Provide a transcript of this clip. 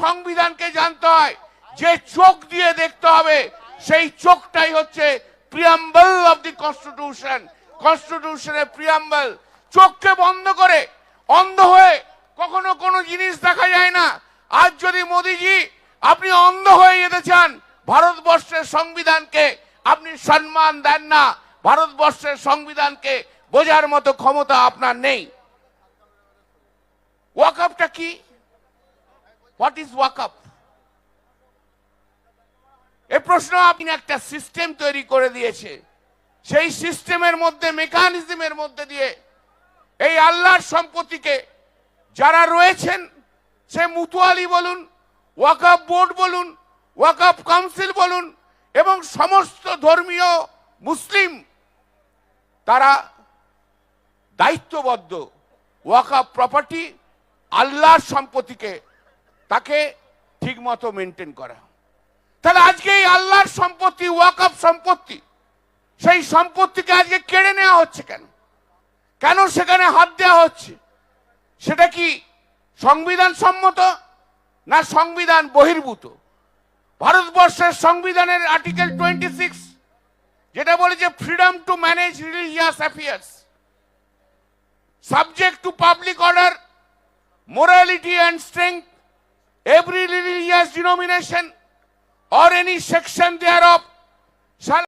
সংবিধানকে জানতে হয়, যে চোখ দিয়ে দেখতে হবে, সেই চোখটাই হচ্ছে প্রিয়াম্বল অফ দি কনস্টিটিউশন কনস্টিটিউশনের প্রিয়াম্বল চোখকে বন্ধ করে, অন্ধ হয়ে কখনো কোনো জিনিস দেখা যায় না। আজ যদি মোদিজি, আপনি অন্ধ হয়ে যেতে চান, ভারতবর্ষের সংবিধানকে আপনি সম্মান দেন না। ভারতবর্ষের সংবিধানকে বোঝার মতো ক্ষমতা আপনার নেই। ওয়াকআপটা কি? হোয়াট ইজ ওয়াকআপ এ প্রশ্ন আপনি একটা সিস্টেম তৈরি করে দিয়েছে। সেই সিস্টেমের মধ্যে মেকানিজমের মধ্যে দিয়ে এই আল্লাহর সম্পত্তিকে যারা রয়েছেন, সে মুতুয়ালি বলুন ওয়াকাপ বোর্ড বলুন ওয়াকাপ কাউন্সিল বলুন এবং সমস্ত ধর্মীয় মুসলিম, তারা দায়িত্ববদ্ধ। ওয়াকাপ প্রপার্টি আল্লাহর সম্পত্তিকে তাকে ঠিকমতো মেনটেন করা। তাহলে আজকে এই আল্লাহর সম্পত্তি ওয়াকাপ সম্পত্তি সেই সম্পত্তিকে আজকে কেড়ে নেওয়া হচ্ছে কেন? কেন সেখানে হাত দেওয়া হচ্ছে? সেটা কি সংবিধান সম্মত না সংবিধান বহির্ভূত? ভারতবর্ষের সংবিধানের আর্টিকেল টোয়েন্টি সিক্স যেটা বলেছে freedom to manage religious affairs subject to public order morality and strength, every religious denomination or any section thereof shall